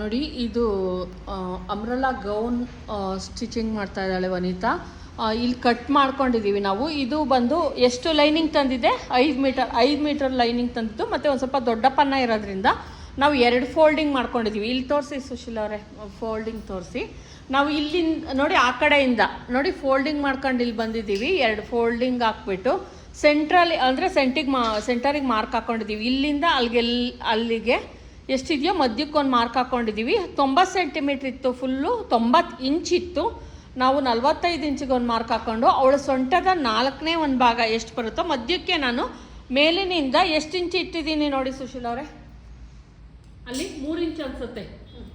ನೋಡಿ, ಇದು ಅಮ್ರಲಾ gown stitching ಮಾಡ್ತಾ ಇದ್ದಾಳೆ ವನಿತಾ. ಇಲ್ಲಿ ಕಟ್ ಮಾಡ್ಕೊಂಡಿದ್ದೀವಿ ನಾವು. ಇದು ಬಂದು ಎಷ್ಟು ಲೈನಿಂಗ್ ತಂದಿದೆ? ಐದು ಮೀಟರ್ ಐದು ಮೀಟರ್ ಲೈನಿಂಗ್ ತಂದಿದ್ದು, ಮತ್ತು ಒಂದು ಸ್ವಲ್ಪ ದೊಡ್ಡ ಪನ್ನ ಇರೋದ್ರಿಂದ ನಾವು ಎರಡು ಫೋಲ್ಡಿಂಗ್ ಮಾಡ್ಕೊಂಡಿದ್ದೀವಿ ಇಲ್ಲಿ ತೋರಿಸಿ ಸುಶೀಲ ಅವರೇ ಫೋಲ್ಡಿಂಗ್ ತೋರಿಸಿ. ನಾವು ಇಲ್ಲಿಂದ ನೋಡಿ, ಆ ಕಡೆಯಿಂದ, ನೋಡಿ ಫೋಲ್ಡಿಂಗ್ ಮಾಡ್ಕೊಂಡು ಇಲ್ಲಿ ಬಂದಿದ್ದೀವಿ. ಎರಡು ಫೋಲ್ಡಿಂಗ್ ಹಾಕ್ಬಿಟ್ಟು ಸೆಂಟ್ರಲ್ಲಿ ಅಂದರೆ ಸೆಂಟಿಗೆ ಮಾ ಸೆಂಟರಿಗೆ ಮಾರ್ಕ್ ಹಾಕ್ಕೊಂಡಿದ್ದೀವಿ ಇಲ್ಲಿಂದ ಅಲ್ಲಿಗೆ ಅಲ್ಲಿಗೆ ಎಷ್ಟಿದೆಯೋ ಮಧ್ಯಕ್ಕೆ ಒಂದು ಮಾರ್ಕ್ ಹಾಕ್ಕೊಂಡಿದ್ದೀವಿ ತೊಂಬತ್ತು ಸೆಂಟಿಮೀಟ್ರ್ ಇತ್ತು ಫುಲ್ಲು ತೊಂಬತ್ತು ಇಂಚ್ ಇತ್ತು. ನಾವು ನಲ್ವತ್ತೈದು ಇಂಚಿಗೆ ಒಂದು ಮಾರ್ಕ್ ಹಾಕ್ಕೊಂಡು ಅವಳ ಸೊಂಟದ ನಾಲ್ಕನೇ ಒಂದು ಭಾಗ ಎಷ್ಟು ಬರುತ್ತೋ ಮಧ್ಯಕ್ಕೆ ನಾನು ಮೇಲಿನಿಂದ ಎಷ್ಟು ಇಂಚ್ ಇಟ್ಟಿದ್ದೀನಿ ನೋಡಿ ಸುಶೀಲ್ ಅವರೇ. ಅಲ್ಲಿ ಮೂರು ಇಂಚ್ ಅನ್ಸುತ್ತೆ.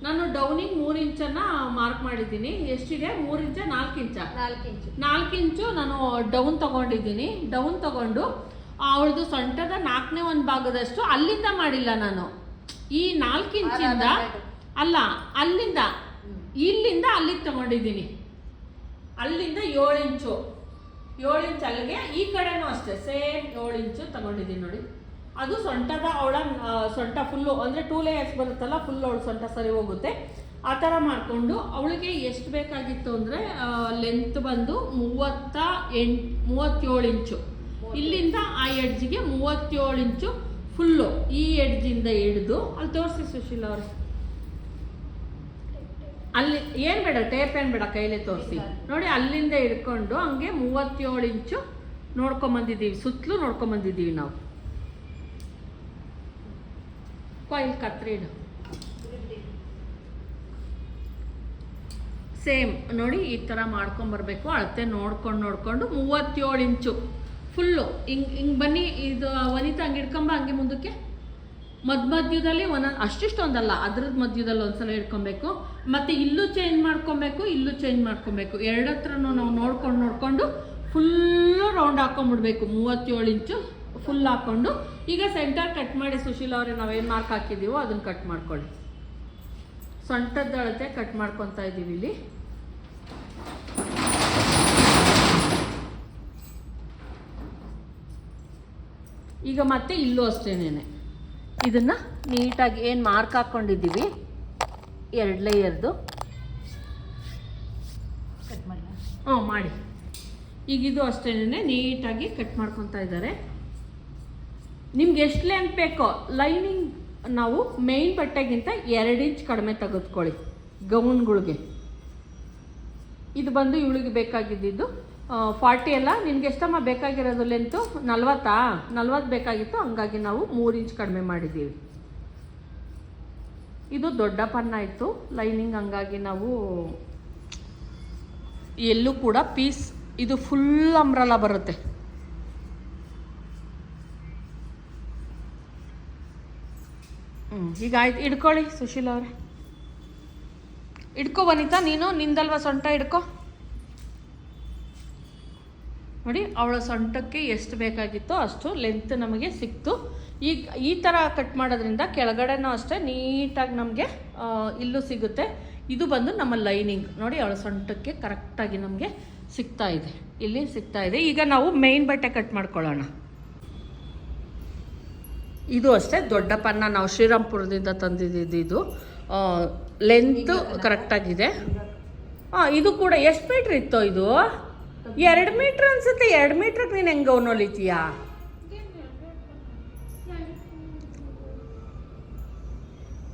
ನಾನು ಡೌನಿಂಗ್ ಮೂರು ಇಂಚನ್ನ ಮಾರ್ಕ್ ಮಾಡಿದ್ದೀನಿ. ಎಷ್ಟಿದೆ? ಮೂರು ಇಂಚ ನಾಲ್ಕು ಇಂಚ. ನಾಲ್ಕು ಇಂಚು. ನಾಲ್ಕು ಇಂಚು ನಾನು ಡೌನ್ ತಗೊಂಡಿದ್ದೀನಿ. ಡೌನ್ ತಗೊಂಡು ಅವಳದು ಸೊಂಟದ ನಾಲ್ಕನೇ ಒಂದು ಭಾಗದಷ್ಟು ಅಲ್ಲಿಂದ ಮಾಡಿಲ್ಲ ನಾನು. ಈ ನಾಲ್ಕು ಇಂಚಿಂದ ಅಲ್ಲ ಅಲ್ಲಿಂದ ಇಲ್ಲಿಂದ ಅಲ್ಲಿಗೆ ತಗೊಂಡಿದ್ದೀನಿ. ಅಲ್ಲಿಂದ ಏಳು ಇಂಚು ಏಳು ಇಂಚ್ ಅಲ್ಲಿಗೆ ಈ ಕಡೆನೂ ಅಷ್ಟೇ ಸೇಮ್ ಏಳು ಇಂಚು ತಗೊಂಡಿದ್ದೀನಿ ನೋಡಿ. ಅದು ಸೊಂಟದ ಅವಳ ಸೊಂಟ ಫುಲ್ಲು ಅಂದರೆ ಟೂ ಲೇಯರ್ಸ್ ಬರುತ್ತಲ್ಲ ಫುಲ್ ಅವಳು ಸೊಂಟ ಸರಿ ಹೋಗುತ್ತೆ. ಆ ಥರ ಮಾಡಿಕೊಂಡು ಅವಳಿಗೆ ಎಷ್ಟು ಬೇಕಾಗಿತ್ತು ಅಂದರೆ ಲೆಂತ್ ಬಂದು ಮೂವತ್ತ ಎಂಟು ಮೂವತ್ತೇಳು ಇಂಚು. ಇಲ್ಲಿಂದ ಆ ಎಡ್ಜಿಗೆ ಮೂವತ್ತೇಳು ಇಂಚು ಈ ಎಡ್ಜಿಂದ ಹಿಡಿದು ಅಲ್ಲಿ ತೋರಿಸಿ ಸುಶೀಲ ಅವ್ರೆ. ಅಲ್ಲಿ ಏನು ಬೇಡ ಟೇಪ್ ಏನು ಬೇಡ ಕೈಲೇ ತೋರಿಸಿ. ನೋಡಿ ಅಲ್ಲಿಂದ ಹಿಡ್ಕೊಂಡು ಹಂಗೆ ಮೂವತ್ತೇಳು ಇಂಚು ನೋಡ್ಕೊಂಬಂದಿದ್ದೀವಿ ಸುತ್ತಲೂ ನೋಡ್ಕೊಂಬಂದಿದ್ದೀವಿ ನಾವು. ಕೊಯ್ಲ್ ಕತ್ರಿಡು ಸೇಮ್ ನೋಡಿ ಈ ಥರ ಮಾಡ್ಕೊಂಬರ್ಬೇಕು ಅಳತೆ ನೋಡ್ಕೊಂಡು ನೋಡ್ಕೊಂಡು ಮೂವತ್ತೇಳು ಇಂಚು. ಫುಲ್ಲು ಹಿಂಗೆ ಹಿಂಗೆ ಬನ್ನಿ ಇದು ವನಿತಾ ಹಂಗೆ ಹಿಡ್ಕೊಂಬ ಹಂಗೆ ಮುಂದಕ್ಕೆ. ಮಧ್ಯ ಮಧ್ಯದಲ್ಲಿ ಒಂದೊಂದು ಅಷ್ಟಿಷ್ಟೊಂದಲ್ಲ ಅದ್ರದ್ದು ಮಧ್ಯದಲ್ಲಿ ಒಂದ್ಸಲ ಹಿಡ್ಕೊಬೇಕು. ಮತ್ತು ಇಲ್ಲೂ ಚೇಂಜ್ ಮಾಡ್ಕೊಬೇಕು, ಇಲ್ಲೂ ಚೇಂಜ್ ಮಾಡ್ಕೊಬೇಕು. ಎರಡತ್ರನೂ ನಾವು ನೋಡ್ಕೊಂಡು ನೋಡ್ಕೊಂಡು ಫುಲ್ಲು ರೌಂಡ್ ಹಾಕೊಂಡ್ಬಿಡ್ಬೇಕು. ಮೂವತ್ತೇಳು ಇಂಚು ಫುಲ್ ಹಾಕ್ಕೊಂಡು ಈಗ ಸೆಂಟರ್ ಕಟ್ ಮಾಡಿ ಸುಶೀಲ ಅವರೇ ನಾವೇನು ಮಾರ್ಕ್ ಹಾಕಿದ್ದೀವೋ ಅದನ್ನು ಕಟ್ ಮಾಡ್ಕೊಳ್ಳಿ. ಸೊಂಟದ ಅಳತೆ ಕಟ್ ಮಾಡ್ಕೊತಾ ಇದ್ದೀವಿ ಇಲ್ಲಿ. ಈಗ ಮತ್ತೆ ಇಲ್ಲೂ ಅಷ್ಟೇನೇನೆ. ಇದನ್ನ ನೀಟಾಗಿ ಏನು ಮಾರ್ಕ್ ಹಾಕ್ಕೊಂಡಿದ್ದೀವಿ ಎರಡು ಲೇಯರ್ದು ಕಟ್ ಮಾಡಿ ಹ್ಞೂ ಮಾಡಿ. ಈಗ ಇದು ಅಷ್ಟೇನೆ ನೀಟಾಗಿ ಕಟ್ ಮಾಡ್ಕೊತಾ ಇದ್ದಾರೆ. ನಿಮ್ಗೆ ಎಷ್ಟು ಲೆಂತ್ ಬೇಕೋ ಲೈನಿಂಗ್ ನಾವು ಮೇಯ್ನ್ ಬಟ್ಟೆಗಿಂತ ಎರಡು ಇಂಚ್ ಕಡಿಮೆ ತೆಗೆದುಕೊಳ್ಳಿ ಗೌನ್ಗಳಿಗೆ. ಇದು ಬಂದು ಇವಳಿಗೆ ಬೇಕಾಗಿದ್ದಿದ್ದು ಫಾರ್ಟಿ ಅಲ್ಲ ನಿನ್ಗೆ ಎಷ್ಟಮ್ಮ ಬೇಕಾಗಿರೋದು ಲೆಂತು ನಲ್ವತ್ತಾ? ನಲ್ವತ್ತು ಬೇಕಾಗಿತ್ತು, ಹಂಗಾಗಿ ನಾವು ಮೂರು ಇಂಚ್ ಕಡಿಮೆ ಮಾಡಿದ್ದೀವಿ. ಇದು ದೊಡ್ಡ ಪನ್ನ ಇತ್ತು ಲೈನಿಂಗ್ ಹಂಗಾಗಿ ನಾವು ಎಲ್ಲೂ ಕೂಡ ಪೀಸ್ ಇದು ಫುಲ್ ಅಂಬ್ರಲ್ಲ ಬರುತ್ತೆ. ಹ್ಞೂ ಈಗ ಆಯ್ತು ಇಡ್ಕೊಳ್ಳಿ ಸುಶೀಲ ಅವರೇ. ಇಡ್ಕೋ ವನಿತಾ, ನೀನು ನಿಂದಲ್ವ ಸೊಂಟ ಹಿಡ್ಕೊ? ನೋಡಿ ಅವಳ ಸೊಂಟಕ್ಕೆ ಎಷ್ಟು ಬೇಕಾಗಿತ್ತೋ ಅಷ್ಟು ಲೆಂತ್ ನಮಗೆ ಸಿಕ್ತು. ಈಗ ಈ ಥರ ಕಟ್ ಮಾಡೋದ್ರಿಂದ ಕೆಳಗಡೆನೂ ಅಷ್ಟೇ ನೀಟಾಗಿ ನಮಗೆ ಇಲ್ಲೂ ಸಿಗುತ್ತೆ. ಇದು ಬಂದು ನಮ್ಮ ಲೈನಿಂಗ್ ನೋಡಿ ಅವಳ ಸೊಂಟಕ್ಕೆ ಕರೆಕ್ಟಾಗಿ ನಮಗೆ ಸಿಗ್ತಾ ಇದೆ. ಇಲ್ಲಿ ಸಿಗ್ತಾ ಇದೆ. ಈಗ ನಾವು ಮೇಯ್ನ್ ಬಟ್ಟೆ ಕಟ್ ಮಾಡ್ಕೊಳ್ಳೋಣ. ಇದು ಅಷ್ಟೇ ದೊಡ್ಡ ಪನ್ನ ನಾವು ಶ್ರೀರಾಮ್ಪುರದಿಂದ ತಂದಿದ್ದು ಇದು. ಲೆಂತ್ ಕರೆಕ್ಟಾಗಿದೆ ಹಾಂ ಇದು ಕೂಡ ಎಷ್ಟು ಮೀಟ್ರ್ ಇತ್ತೋ ಇದು? ಎರಡು ಮೀಟ್ರ್ ಅನ್ಸುತ್ತೆ ಎರಡು ಮೀಟ್ರಿಗೆ ನೀನು ಹೆಂಗೆ ಗೌನ್ ಹೊಲಿತೀಯಾ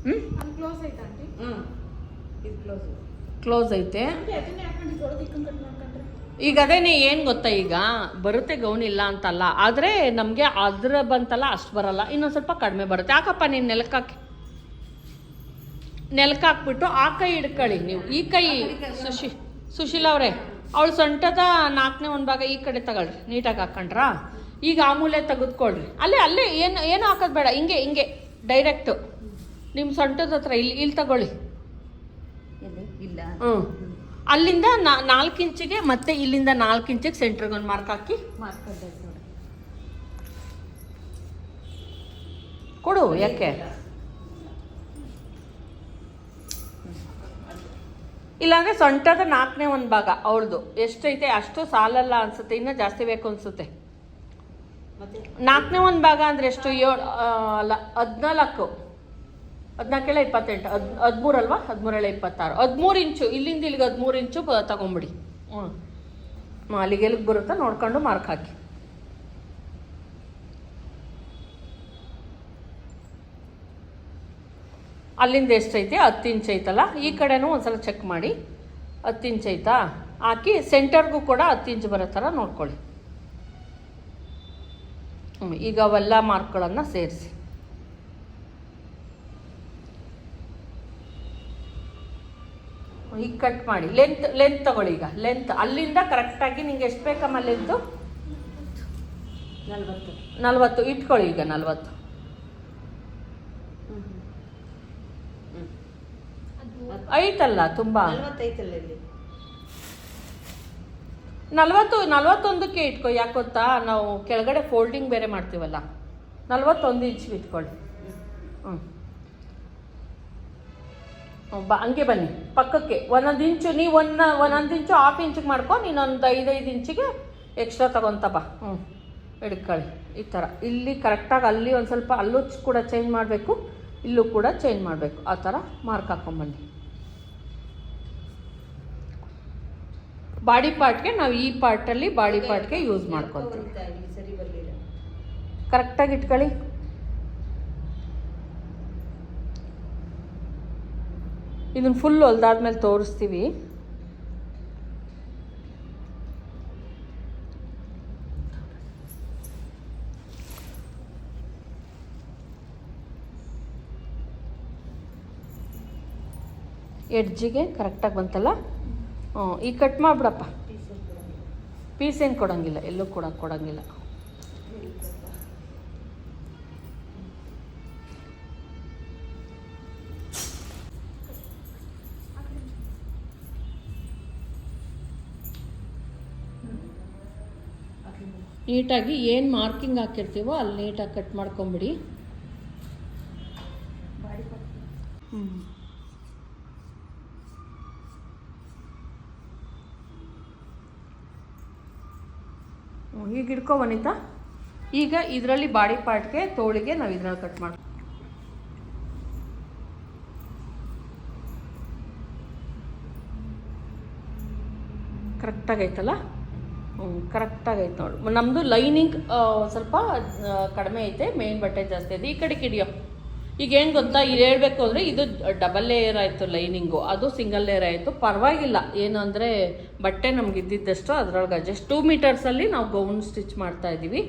ಹ್ಞೂ ಅದು ಕ್ಲೋಸ್ ಐತಾ. ಈಗ ಅದೇನೆ ಏನು ಗೊತ್ತಾ ಈಗ? ಬರುತ್ತೆ ಗೌನ್ ಇಲ್ಲ ಅಂತಲ್ಲ ಆದರೆ ನಮಗೆ ಅದ್ರ ಬಂತಲ್ಲ ಅಷ್ಟು ಬರಲ್ಲ. ಇನ್ನೊಂದು ಸ್ವಲ್ಪ ಕಡಿಮೆ ಬರುತ್ತೆ. ಯಾಕಪ್ಪ ನೀನು ನೆಲಕ್ಕೆ ಹಾಕಿ? ನೆಲಕ್ಕೆ ಹಾಕ್ಬಿಟ್ಟು ಆ ಕೈ ಹಿಡ್ಕೊಳ್ಳಿ ನೀವು. ಈ ಕೈ ಸುಶಿ ಸುಶೀಲ ಅವರೇ. ಅವಳು ಸೊಂಟದ ನಾಲ್ಕನೇ ಒಂದು ಭಾಗ ಈ ಕಡೆ ತಗೊಳ್ರಿ ನೀಟಾಗಿ ಹಾಕೊಂಡ್ರಾ? ಈಗ ಆ ಮೂಲೆ ತೆಗೆದುಕೊಳ್ರಿ. ಅಲ್ಲೇ ಅಲ್ಲೇ ಏನು ಏನು ಹಾಕೋದು ಬೇಡ ಹಿಂಗೆ ಹಿಂಗೆ ಡೈರೆಕ್ಟು ನಿಮ್ಮ ಸೊಂಟದ ಹತ್ರ ಇಲ್ಲಿ ಇಲ್ಲಿ ತಗೊಳ್ಳಿ. ಇಲ್ಲ. ಹ್ಞೂ ಅಲ್ಲಿಂದ ನಾ- ನಾಲ್ಕು ಇಂಚಿಗೆ ಮತ್ತೆ ಇಲ್ಲಿಂದ ನಾಲ್ಕು ಇಂಚಿಗೆ ಸೆಂಟ್ರಿಗೆ ಒಂದು ಮಾರ್ಕ್ ಹಾಕಿ. ಮಾರ್ಕ್ ಕೊಡು ಯಾಕೆ? ಇಲ್ಲಾಂದ್ರೆ ಸೊಂಟದ ನಾಲ್ಕನೇ ಒಂದು ಭಾಗ ಅವಳದು. ಎಷ್ಟೈತೆ ಅಷ್ಟು ಸಾಲಲ್ಲ ಅನ್ಸುತ್ತೆ ಇನ್ನೂ ಜಾಸ್ತಿ ಬೇಕು ಅನ್ಸುತ್ತೆ. ಮತ್ತೆ? ನಾಲ್ಕನೇ ಒಂದು ಭಾಗ ಅಂದ್ರೆ ಎಷ್ಟು? ಏಳು ಅಲ್ಲ ಹದಿನಾಲ್ಕು. ಹದಿನಾಲ್ಕೇಳ ಇಪ್ಪತ್ತೆಂಟು. ಹದ್ ಹದಿಮೂರು ಅಲ್ವಾ? ಹದಿಮೂರೇಳ ಇಪ್ಪತ್ತಾರು. ಹದಿಮೂರು ಇಂಚು ಇಲ್ಲಿಂದ ಇಲ್ಲಿಗೆ ಹದಿಮೂರು ಇಂಚು ತಗೊಂಬಿಡಿ. ಹ್ಞೂ ಅಲ್ಲಿಗೆ ಎಲ್ಲಿಗೆ ಬರುತ್ತಾ ನೋಡ್ಕೊಂಡು ಮಾರ್ಕ್ ಹಾಕಿ. ಅಲ್ಲಿಂದ ಎಷ್ಟೈತೆ? ಹತ್ತು ಇಂಚ್ ಐತಲ್ಲ? ಈ ಕಡೆನೂ ಒಂದ್ಸಲ ಚೆಕ್ ಮಾಡಿ. ಹತ್ತು ಇಂಚ್ ಐತಾ? ಹಾಕಿ ಸೆಂಟರ್ಗೂ ಕೂಡ ಹತ್ತು ಇಂಚ್ ಬರೋ ಥರ ನೋಡ್ಕೊಳ್ಳಿ. ಈಗ ಅವೆಲ್ಲ ಮಾರ್ಕ್ಗಳನ್ನು ಸೇರಿಸಿ. ಈಗ ಕಟ್ ಮಾಡಿ. ಲೆಂತ್ ಲೆಂತ್ ತಗೊಳ್ಳಿ ಈಗ. ಲೆಂತ್ ಅಲ್ಲಿಂದ ಕರೆಕ್ಟಾಗಿ ನಿಂಗೆ ಎಷ್ಟು ಬೇಕಮ್ಮ ಲೆಂತು ನಲ್ವತ್ತು. ನಲ್ವತ್ತು. ಇಟ್ಕೊಳ್ಳಿ ಈಗ ನಲ್ವತ್ತು. ಐತಲ್ಲ ತುಂಬ? ನಲ್ವತ್ತೈತಲ್ಲ ಇಲ್ಲಿ ನಲ್ವತ್ತು ನಲ್ವತ್ತೊಂದಕ್ಕೆ ಇಟ್ಕೊ ಯಾಕೆ ಗೊತ್ತಾ? ನಾವು ಕೆಳಗಡೆ ಫೋಲ್ಡಿಂಗ್ ಬೇರೆ ಮಾಡ್ತೀವಲ್ಲ. ನಲ್ವತ್ತೊಂದು ಇಂಚ್ ಇಟ್ಕೊಳ್ಳಿ ಹ್ಞೂ ಬಾ ಹಂಗೆ ಬನ್ನಿ ಪಕ್ಕಕ್ಕೆ. ಒಂದೊಂದು ಇಂಚು ನೀವು ಒಂದು ಒಂದೊಂದು ಇಂಚು ಹಾಫ್ ಇಂಚಿಗೆ ಮಾಡ್ಕೊ ನೀನೊಂದು ಐದೈದು ಇಂಚಿಗೆ ಎಕ್ಸ್ಟ್ರಾ ತಗೊಂತ ಬಾ. ಹ್ಞೂ ಹಿಡ್ಕೊಳ್ಳಿ ಈ ಥರ ಇಲ್ಲಿ ಕರೆಕ್ಟಾಗಿ ಅಲ್ಲಿ ಒಂದು ಸ್ವಲ್ಪ ಅಲ್ಲೂ ಕೂಡ ಚೇಂಜ್ ಮಾಡಬೇಕು ಇಲ್ಲೂ ಕೂಡ ಚೇಂಜ್ ಮಾಡಬೇಕು. ಆ ಥರ ಮಾರ್ಕ್ ಹಾಕ್ಕೊಂಬನ್ನಿ ಬಾಡಿ ಪಾರ್ಟ್ಗೆ ನಾವು ಈ ಪಾರ್ಟಲ್ಲಿ ಬಾಡಿ ಪಾರ್ಟ್ಗೆ ಯೂಸ್ ಮಾಡ್ಕೊತೀವಿ. ಕರೆಕ್ಟಾಗಿ ಇಟ್ಕೊಳ್ಳಿ. ಇದನ್ನು ಫುಲ್ ಹೊಲ್ದಾದ್ಮೇಲೆ ತೋರಿಸ್ತೀವಿ. ಎಡ್ಜಿಗೆ ಕರೆಕ್ಟಾಗಿ ಬಂತಲ್ಲ? ಹ್ಞೂ ಈಗ ಕಟ್ ಮಾಡ್ಬಿಡಪ್ಪ. ಪೀಸ್ ಏನು ಕೊಡೋಂಗಿಲ್ಲ, ಎಲ್ಲೂ ಕೂಡ ಕೊಡೋಂಗಿಲ್ಲ. ನೀಟಾಗಿ ಏನು ಮಾರ್ಕಿಂಗ್ ಹಾಕಿರ್ತೀವೋ ಅಲ್ಲಿ ನೀಟಾಗಿ ಕಟ್ ಮಾಡ್ಕೊಂಬಿಡಿ. ಹ್ಞೂ ಈಗ ಹಿಡ್ಕೊ ವನಿತಾ. ಈಗ ಇದರಲ್ಲಿ ಬಾಡಿ ಪಾರ್ಟ್ಗೆ ತೋಳಿಗೆ ನಾವು ಇದ್ರಲ್ಲಿ ಕಟ್ ಮಾಡಿ ಕರೆಕ್ಟಾಗೈತಲ್ಲ ಹ್ಞೂ ಕರೆಕ್ಟಾಗೈತೆ ನೋಡು. ನಮ್ಮದು ಲೈನಿಂಗ್ ಸ್ವಲ್ಪ ಕಡಿಮೆ ಐತೆ ಮೇನ್ ಬಟ್ಟೆ ಜಾಸ್ತಿ ಐತೆ. ಈ ಕಡೆಗೆ ಹಿಡಿಯೋ ಈಗ ಏನು ಗೊತ್ತಾ? ಇಲ್ಲಿ ಹೇಳ್ಬೇಕು ಅಂದರೆ ಇದು ಡಬಲ್ ಲೇಯರ್ ಆಯಿತು ಲೈನಿಂಗು ಅದು ಸಿಂಗಲ್ ಲೇಯರ್ ಆಯಿತು. ಪರವಾಗಿಲ್ಲ. ಏನು ಅಂದರೆ ಬಟ್ಟೆ ನಮ್ಗೆ ಇದ್ದಿದ್ದಷ್ಟು ಅದ್ರೊಳಗೆ ಜಸ್ಟ್ ಟೂ ಮೀಟರ್ಸಲ್ಲಿ ನಾವು ಗೌನ್ ಸ್ಟಿಚ್ ಮಾಡ್ತಾ ಇದ್ದೀವಿ.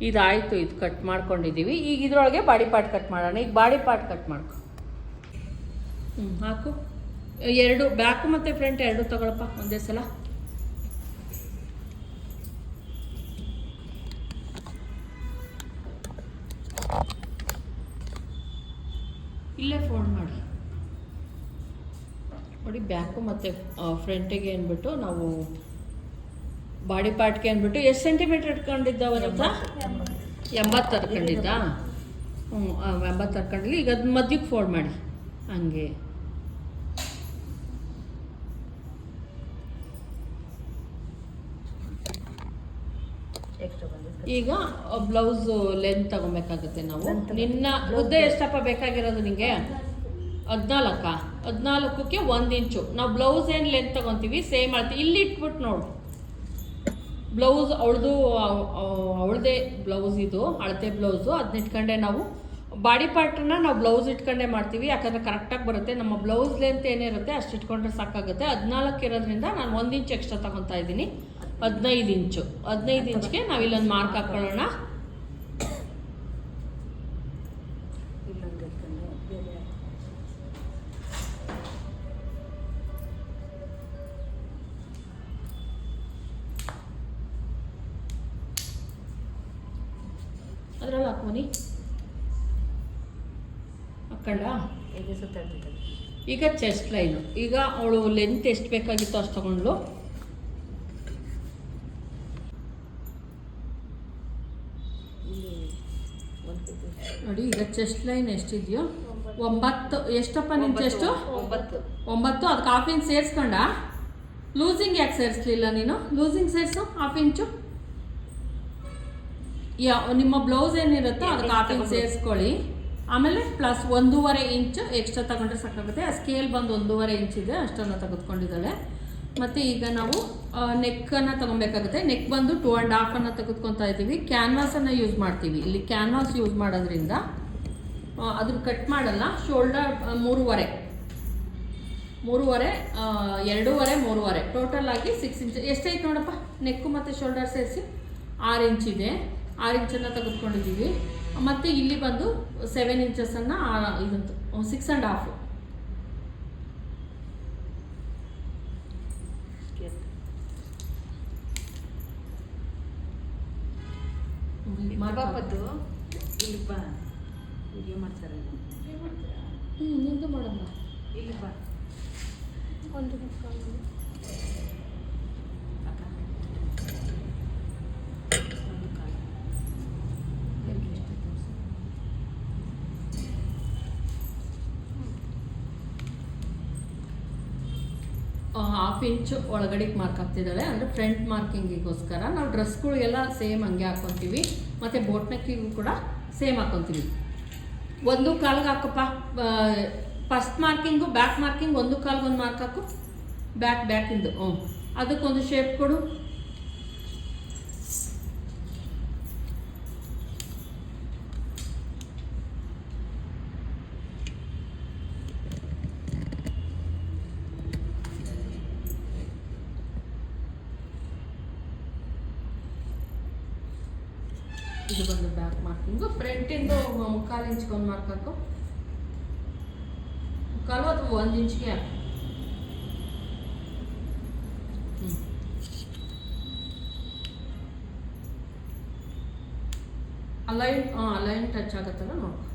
ಇದಾಯಿತು. ಇದು ಕಟ್ ಮಾಡ್ಕೊಂಡಿದ್ದೀವಿ. ಈಗ ಇದರೊಳಗೆ ಬಾಡಿ ಪಾರ್ಟ್ ಕಟ್ ಮಾಡೋಣ. ಈಗ ಬಾಡಿ ಪಾರ್ಟ್ ಕಟ್ ಮಾಡ್ಕೊ. ಹ್ಞೂ ಹಾಕು. ಎರಡು ಬ್ಯಾಕು ಮತ್ತು ಫ್ರಂಟ್ ಎರಡು ತಗೊಳಪ್ಪ. ಒಂದೇ ಸಲ. ಇಲ್ಲೇ ಫೋನ್ ಮಾಡಿ. ನೋಡಿ ಬ್ಯಾಕು ಮತ್ತು ಫ್ರಂಟಿಗೆ ಅಂದ್ಬಿಟ್ಟು ನಾವು ಬಾಡಿ ಪಾರ್ಟ್ಗೆ ಅಂದ್ಬಿಟ್ಟು ಎಷ್ಟು ಸೆಂಟಿಮೀಟ್ರ್ ಇಟ್ಕೊಂಡಿದ್ದ ಅವನಂತ ಎಂಬತ್ತು ಹರ್ಕೊಂಡಿದ್ದ ಹ್ಞೂ ಎಂಬತ್ತು ಹರ್ಕೊಂಡಿಲ್ಲ ಈಗ ಅದು ಮಧ್ಯಕ್ಕೆ ಫೋನ್ ಮಾಡಿ. ಹಂಗೆ. ಈಗ ಬ್ಲೌಸ್ ಲೆಂತ್ ತಗೊಬೇಕಾಗುತ್ತೆ ನಾವು. ನಿನ್ನ ಉದ್ದ ಎಷ್ಟಪ್ಪ ಬೇಕಾಗಿರೋದು ನಿಂಗೆ? ಹದಿನಾಲ್ಕ ಹದಿನಾಲ್ಕಕ್ಕೆ ಒಂದು ಇಂಚು. ನಾವು ಬ್ಲೌಸ್ ಏನು ಲೆಂತ್ ತಗೊತೀವಿ? ಸೇಮ್ ಅಳ್ತಿ ಇಲ್ಲಿ ಇಟ್ಬಿಟ್ಟು ನೋಡು. ಬ್ಲೌಸ್ ಅವಳದು ಅವಳದೇ ಬ್ಲೌಸ್ ಇದು ಅಳತೆ ಬ್ಲೌಸು. ಅದನ್ನ ಇಟ್ಕೊಂಡೆ ನಾವು. ಬಾಡಿ ಪಾರ್ಟನ್ನ ನಾವು ಬ್ಲೌಸ್ ಇಟ್ಕೊಂಡೆ ಮಾಡ್ತೀವಿ. ಯಾಕಂದರೆ ಕರೆಕ್ಟಾಗಿ ಬರುತ್ತೆ. ನಮ್ಮ ಬ್ಲೌಸ್ ಲೆಂತ್ ಏನಿರುತ್ತೆ ಅಷ್ಟು ಇಟ್ಕೊಂಡ್ರೆ ಸಾಕಾಗುತ್ತೆ. ಹದಿನಾಲ್ಕು ಇರೋದ್ರಿಂದ ನಾನು ಒಂದು ಇಂಚ್ ಎಕ್ಸ್ಟ್ರಾ ತಗೊತಾ ಇದ್ದೀನಿ. ಹದಿನೈದು ಇಂಚು. ಹದಿನೈದು ಇಂಚ್ಗೆ ನಾವು ಇಲ್ಲೊಂದು ಮಾರ್ಕ್ ಹಾಕೊಳ್ಳೋಣ. ಇಲ್ಲೊಂದು ಇಟ್ಕೊಂಡು ಬೇರೆ ಅದ್ರಲ್ಲಿ ಹಾಕೋನಿ ಹಾಕೊಂಡ? ಹೇಗೆ ಸುತ್ತಾಡ್ತಿದ್ದೆ ಈಗ ಚೆಸ್ಟ್ ಲೈನು ಈಗ ಅವಳು ಲೆಂತ್ ಎಷ್ಟು ಬೇಕಾಗಿತ್ತು ಅಷ್ಟು ತಗೊಂಡ್ಲು ಇಲ್ಲಿ ಒಂದು ನೋಡಿ ಈಗ ಚೆಸ್ಟ್ ಲೈನ್ ಎಷ್ಟಿದೆಯೋ? ಒಂಬತ್ತು. ಎಷ್ಟಪ್ಪ ನಿನ್ ಚೆಸ್ಟು ಒಂಬತ್ತು. ಒಂಬತ್ತು. ಅದಕ್ಕೆ ಹಾಫ್ ಇಂಚ್ ಸೇರಿಸ್ಕೊಂಡ? ಲೂಸಿಂಗ್ ಯಾಕೆ ಸೇರಿಸ್ಲಿಲ್ಲ ನೀನು? ಲೂಸಿಂಗ್ ಸೇರಿಸು? ಹಾಫ್ ಇಂಚು ಯಾ ನಿಮ್ಮ ಬ್ಲೌಸ್ ಏನಿರುತ್ತೋ ಅದಕ್ಕೆ ಹಾಫ್ ಇಂಚ್ ಸೇರಿಸ್ಕೊಳ್ಳಿ. ಆಮೇಲೆ ಪ್ಲಸ್ ಒಂದೂವರೆ ಇಂಚು ಎಕ್ಸ್ಟ್ರಾ ತಗೊಂಡ್ರೆ ಸಾಕಾಗುತ್ತೆ. ಆ ಸ್ಕೇಲ್ ಬಂದು ಒಂದೂವರೆ ಇಂಚ್ ಇದೆ ಅಷ್ಟನ್ನು ತೆಗೆದುಕೊಂಡಿದ್ದಾಳೆ. ಮತ್ತು ಈಗ ನಾವು ನೆಕ್ಕನ್ನು ತಗೊಬೇಕಾಗುತ್ತೆ. ನೆಕ್ ಬಂದು ಟೂ ಆ್ಯಂಡ್ ಹಾಫನ್ನು ತೆಗೆದುಕೊತಾ ಇದ್ದೀವಿ. ಕ್ಯಾನ್ವಾಸನ್ನು ಯೂಸ್ ಮಾಡ್ತೀವಿ. ಇಲ್ಲಿ ಕ್ಯಾನ್ವಾಸ್ ಯೂಸ್ ಮಾಡೋದ್ರಿಂದ ಅದನ್ನು ಕಟ್ ಮಾಡಲ್ಲ. ಶೋಲ್ಡರ್ ಮೂರುವರೆ. ಮೂರುವರೆ ಎರಡೂವರೆ, ಮೂರುವರೆ. ಟೋಟಲ್ ಆಗಿ ಸಿಕ್ಸ್ ಇಂಚ್ ಎಷ್ಟೈತೆ ನೋಡಪ್ಪ? ನೆಕ್ಕು ಮತ್ತು ಶೋಲ್ಡರ್ ಸೇರಿಸಿ ಆರು ಇಂಚ್ ಇದೆ. ಆರು ಇಂಚನ್ನು ತೆಗೆದುಕೊಂಡಿದ್ದೀವಿ. ಮತ್ತು ಇಲ್ಲಿ ಬಂದು ಸೆವೆನ್ ಇಂಚಸನ್ನು ಇದಂತು ಸಿಕ್ಸ್ ಆ್ಯಂಡ್ ಹಾಫು ಸ್ಕೇಲ್ ಬಾಪದ್ದು ಇಲ್ಲಿ ಬಾ. ವಿಡಿಯೋ ಮಾಡ್ತಾರೆ ಹ್ಞೂ ನಿಂದು ಮಾಡಮ್ಮ. ಇಲ್ಲಿ ಬಾ. ಒಂದು ಅಕ್ಕ ಒಂದು ಕಾಲು ಹಾಫ್ ಒಳಗಡೆಗೆ ಮಾರ್ಕ್ ಹಾಕ್ತಿದ್ದಾಳೆ ಅಂದರೆ ಫ್ರಂಟ್ ಮಾರ್ಕಿಂಗಿಗೋಸ್ಕರ ನಾವು ಡ್ರೆಸ್ಗಳಿಗೆಲ್ಲ ಸೇಮ್ ಹಂಗೆ ಹಾಕ್ಕೊತೀವಿ ಮತ್ತು ಬೋಟ್ನಕ್ಕಿಗೂ ಕೂಡ ಸೇಮ್ ಹಾಕ್ಕೊತೀವಿ ಒಂದು ಕಾಲ್ಗೆ ಹಾಕಪ್ಪ. ಫಸ್ಟ್ ಮಾರ್ಕಿಂಗು ಬ್ಯಾಕ್ ಮಾರ್ಕಿಂಗ್ ಒಂದು ಕಾಲ್ಗೆ ಒಂದು ಮಾರ್ಕ್ ಹಾಕು ಬ್ಯಾಕ್ ಬ್ಯಾಕಿಂದು ಹ್ಞೂ ಅದಕ್ಕೊಂದು ಶೇಪ್ ಕೊಡು. ಇದು ಬಂದು ಬ್ಯಾಕ್ ಮಾರ್ಕಿಂಗು ಫ್ರಂಟಿಂದು ಮುಕ್ಕಾಲು ಇಂಚ್ಗೆ ಒಂದು ಮಾರ್ಕ್ ಹಾಕು. ಮುಕ್ಕಾಲು ಅಥವಾ ಒಂದು ಇಂಚ್ಗೆ ಹಾಕು. ಅಲೈನ್ ಅಲೈನ್ ಟಚ್ ಆಗುತ್ತಲ್ಲ ನೋಡ್ಕೊ.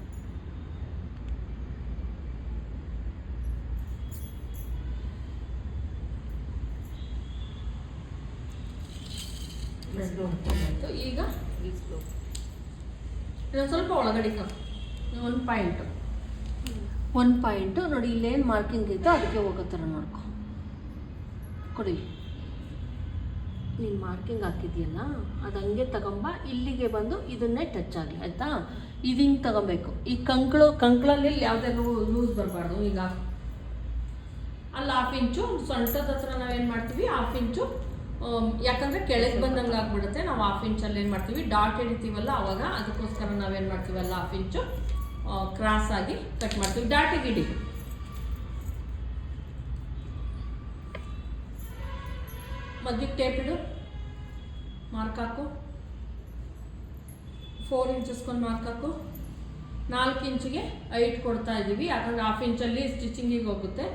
ಈಗ? ಸ್ವಲ್ಪ ಒಳಗಡೆ ಒಂದು ಪಾಯಿಂಟು ಒಂದು ಪಾಯಿಂಟು ನೋಡಿ, ಇಲ್ಲೇನು ಮಾರ್ಕಿಂಗ್ ಇತ್ತು ಅದಕ್ಕೆ ಹೋಗೋ ಥರ ನೋಡ್ಕೊ ಕೊಡಿ. ನೀನು ಮಾರ್ಕಿಂಗ್ ಹಾಕಿದ್ಯಲ್ಲ, ಅದು ಹಂಗೆ ತಗೊಂಬ. ಇಲ್ಲಿಗೆ ಬಂದು ಇದನ್ನೇ ಟಚ್ ಆಗಲಿ, ಆಯಿತಾ? ಇದು ಹಿಂಗೆ ತಗೊಬೇಕು. ಈ ಕಂಕಳು, ಕಂಕಳಲ್ಲಿ ಯಾವುದೇ ಲೂಸ್ ಬರಬಾರ್ದು, ಈಗ. ಅಲ್ಲಿ ಹಾಫ್ ಇಂಚು ಸೊಂಟದ ಹತ್ರ ನಾವೇನು ಮಾಡ್ತೀವಿ? ಹಾಫ್ ಇಂಚು ಯಾಕಂದ್ರೆ ಕೆಳಗೆ ಬಂದಂಗೆ ಆಗ್ಬಿಡುತ್ತೆ. ನಾವು ಹಾಫ್ ಇಂಚಲ್ಲಿ ಏನು ಮಾಡ್ತೀವಿ? ಡಾಟ್ ಹಿಡಿತೀವಲ್ಲ ಅವಾಗ ಅದಕ್ಕೋಸ್ಕರ ನಾವೇನು ಮಾಡ್ತೀವಲ್ಲ ಹಾಫ್ ಇಂಚು ಕ್ರಾಸ್ ಆಗಿ ಕಟ್ ಮಾಡ್ತೀವಿ. ಡಾಟಿಗೆ ಹಿಡಿ ಮಧ್ಯಕ್ಕೆ ಟೇಪ್ ಇಡು. ಮಾರ್ಕ್ ಹಾಕು. ಫೋರ್ ಇಂಚಸ್ಕೊಂಡು ಮಾರ್ಕ್ ಹಾಕು. ನಾಲ್ಕು ಇಂಚಿಗೆ ಐಟ್ ಕೊಡ್ತಾ ಇದ್ದೀವಿ ಯಾಕಂದ್ರೆ ಹಾಫ್ ಇಂಚಲ್ಲಿ ಸ್ಟಿಚಿಂಗಿಗೆ ಹೋಗುತ್ತೆ.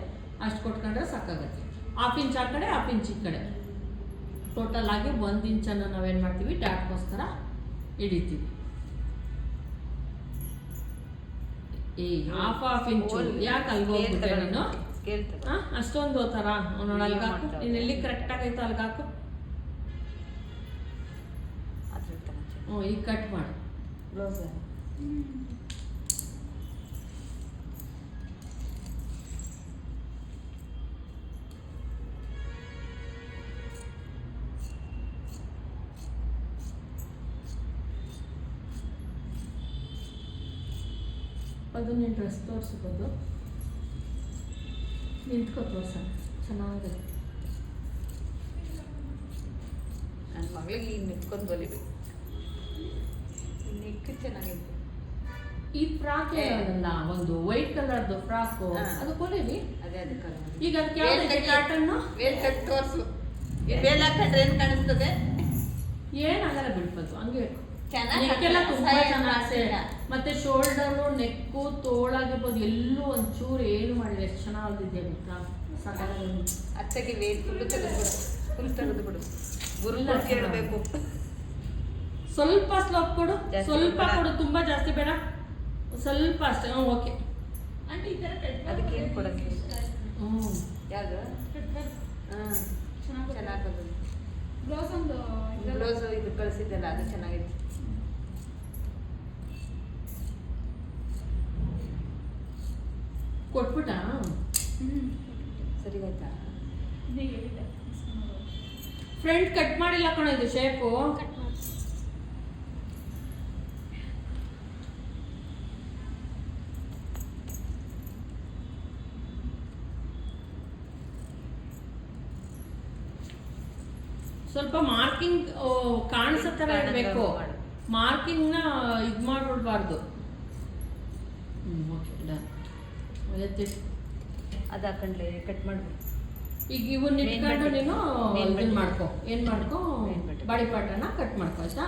ಅಷ್ಟು ಕೊಟ್ಕೊಂಡ್ರೆ ಸಾಕಾಗುತ್ತೆ. ಹಾಫ್ ಇಂಚ್ ಆ ಕಡೆ ಹಾಫ್ ಇಂಚ್ ಈ ಕಡೆ. ಟೋಟಲ್ ಆಗಿ ಒಂದು ಇಂಚನ್ನು ನಾವೇನು ಮಾಡ್ತೀವಿ? ಡಾಟ್ಗೋಸ್ಕರ ಹಿಡಿತೀವಿ. ಏ ಹಾಫ್ ಹಾಫ್ ಇಂಚು ಯಾಕೆ ಅಲ್ಗೆ ಹೋಗ್ಬಿಟ್ಟೆ ನೀನು? ಆ, ಅಷ್ಟೊಂದು ಥರ ನೋಡಿ ಅಲ್ಗೆ ಹಾಕು. ನೀನು ಎಲ್ಲಿ ಕರೆಕ್ಟ್ ಆಗೈತೆ ಅಲ್ಗೆ ಹಾಕು. ಅದ್ರ ತಗೋ ಹ್ಞೂ ಈಗ ಕಟ್ ಮಾಡು. ಬ್ಲೌಸ್ ಅದು ನೀನು ಡ್ರೆಸ್ ತೋರಿಸ್ಬೋದು ನಿಂತ್ಕೋ ತೋರ್ಸ ಚೆನ್ನಾಗಿದೆ. ನನ್ನ ಮಗಳಿಗೆ ಈಗ ನಿಂತ್ಕೊಂಡು ಬಲಿಬೇಕು ನಿಕ್ಕ ಚೆನ್ನಾಗಿತ್ತು ಈ ಫ್ರಾಕ್ ಏನಲ್ಲ ಒಂದು ವೈಟ್ ಕಲರ್ದು ಫ್ರಾಕು. ಅದು ಕೊಲಿವಿ ಅದೇ ಅದಕ್ಕಲ್ಲ ಈಗ ಅದಕ್ಕೆ ಯಾವ್ದು ಕಾಟನ್ನು ವೇಲ್ ಕಟ್ ತೋರಿಸು. ವೇಲ್ ಹಾಕಿದ್ರೆ ಏನು ಕಾಣಿಸ್ತದೆ? ಏನಾಗಲ್ಲ ಬಿಡ್ಬೋದು ಹಂಗೆ ನೆಕ್ಕೆಲ್ಲ ತುಂಬಾ ಸಹಾಯ ಮತ್ತೆ ಶೋಲ್ಡರು ನೆಕ್ಕು ತೋಳಾಗಿರ್ಬೋದು ಎಲ್ಲೂ ಒಂಚೂರು ಏನು ಮಾಡಿಲ್ಲ ಎಷ್ಟು ಚೆನ್ನಾಗಿದೆ ಗೊತ್ತಾ? ಅತ್ತಗೆ ಅತ್ತೆಗೆ ವೇಲ್ ಫುಲ್ ತೆಗೆದು ಬಿಡು ಫುಲ್ ತೆಗೆದು ಬಿಡು. ಗುರು ಇಲ್ಲ, ಕೇಳಬೇಕು ಸ್ವಲ್ಪ ಸ್ಲೋಪ್ ಕೊಡು. ಸ್ವಲ್ಪ ಕೊಡು ತುಂಬಾ ಜಾಸ್ತಿ ಬೇಡ. ಸ್ವಲ್ಪ ಅಷ್ಟೇ ಹ್ಞೂ ಓಕೆ. ಅದಕ್ಕೆ ಏನು ಕೊಡಕ್ಕೆ? ಹ್ಞೂ ಯಾವುದು? ಹಾಂ ಚೆನ್ನಾಗದು ಬ್ಲೌಸ್ ಒಂದು ಬ್ಲೌಸ್ ಇದು ಕಳಿಸಿದ್ದೆಲ್ಲ ಅದು ಚೆನ್ನಾಗಿತ್ತು. ಕೊಟ್ಬಿಟ್ಟ ಸರಿ ಆಯ್ತಾ? ಫ್ರಂಟ್ ಕಟ್ ಮಾಡಿಲ್ಲ ಕಣ ಇದು ಶೇಪು ಕಟ್ ಮಾಡಿ ಸ್ವಲ್ಪ ಮಾರ್ಕಿಂಗ್ ಕಾಣಿಸೋ ಥರ ಇರಬೇಕು. ಮಾರ್ಕಿಂಗ್ನ ಇದು ಎತ್ತಿ ಅದು ಹಾಕೊಂಡ್ಲೆ ಕಟ್ ಮಾಡ್ಬೇಕು. ಈಗ ಇವನ್ನ ಇಟ್ಕೊಂಡು. ನೀನು ಇದನ್ನ ಮಾಡ್ಕೊ. ಏನು ಮಾಡ್ಕೊ? ಬಾಡಿ ಪಾರ್ಟನ್ನ ಕಟ್ ಮಾಡ್ಕೊ ಆಯ್ತಾ?